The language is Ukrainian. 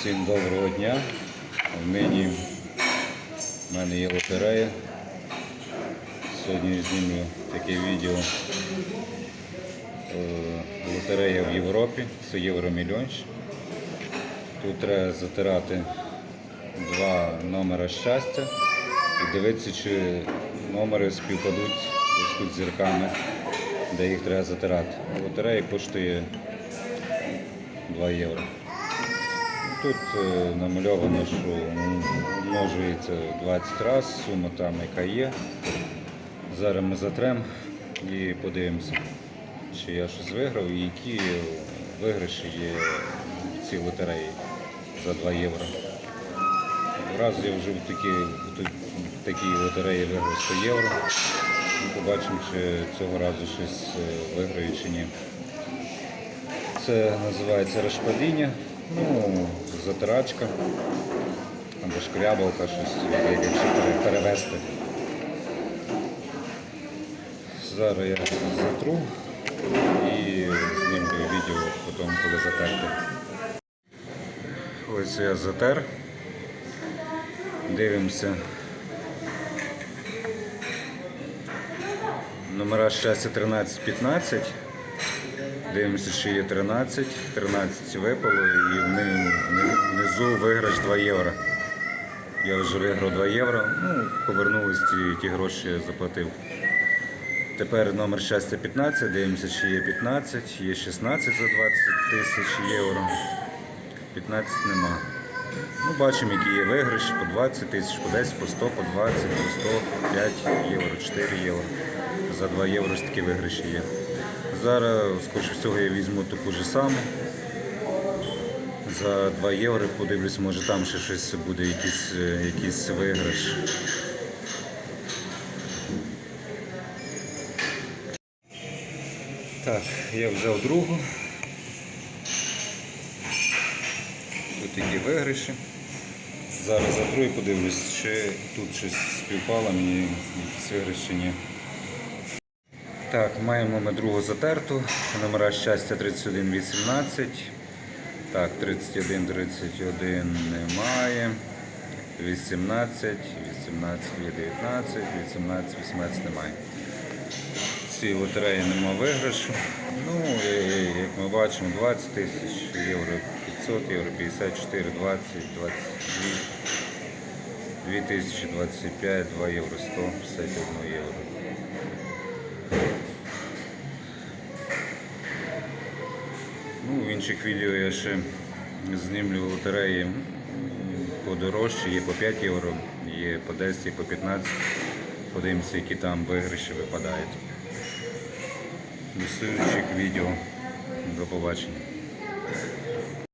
Всім доброго дня. Нині в мене є лотерея. Сьогодні знімлю таке відео. Е, Лотерея в Європі, це Євромільйонч. Тут треба затирати два номера щастя і дивитися, чи номери співпадуть ось тут зірками, де їх треба затирати. Лотерея коштує 2 євро. Тут е, намальовано, що м, множується 20 разів, сума там яка є. Зараз ми затрем і подивимося, чи я щось виграв і які виграші є в цій лотереї за 2 євро. Раз я вже в такій, в такій лотереї виграв 100 євро. Ну, Побачимо, чи цього разу щось е, виграю чи ні. Це називається розпадіння, ну, затирачка або шкрябалка, щось, як- якщо перевести. Зараз я затру і знімлю відео потім, коли затерти. Ось я затер. Дивимося. Номера щастя 13-15. Дивимося, чи є 13. 13 випало і вни- вни- внизу виграш 2 євро. Я вже виграв 2 євро. Ну, повернулись ті, гроші заплатив. Тепер номер щастя 15, дивимося, чи є 15, є 16 за 20 тисяч євро. 15 нема. Ну, бачимо, які є виграші по 20 тисяч, по 10, по 100, по 20, по 100, 5 євро, 4 євро. За 2 євро ж такі виграші є. Зараз, скоріше всього, я візьму таку ж саму. За 2 євро подивлюсь, може там ще щось буде, якийсь, е, якийсь виграш. Так, я взяв другу. Тут такі виграші. Зараз затру і подивлюсь, чи тут щось співпало мені якісь виграші ні. Так, маємо ми другу затерту. Номера щастя 3118. Так, 31, 31 немає. 18, 18 є 19, 18, 18 немає. В цій лотереї нема виграшу. Ну, і, як ми бачимо, 20 тисяч євро 500, євро 54, 20, 22, 2 тисячі 25, 2 євро 100, 51 євро. Ну, в інших відео я ще знімлю лотереї подорожчі, є по 5 євро, є по 10, є по 15. Подивимося, які там виграші випадають. До слідчих відео. До побачення.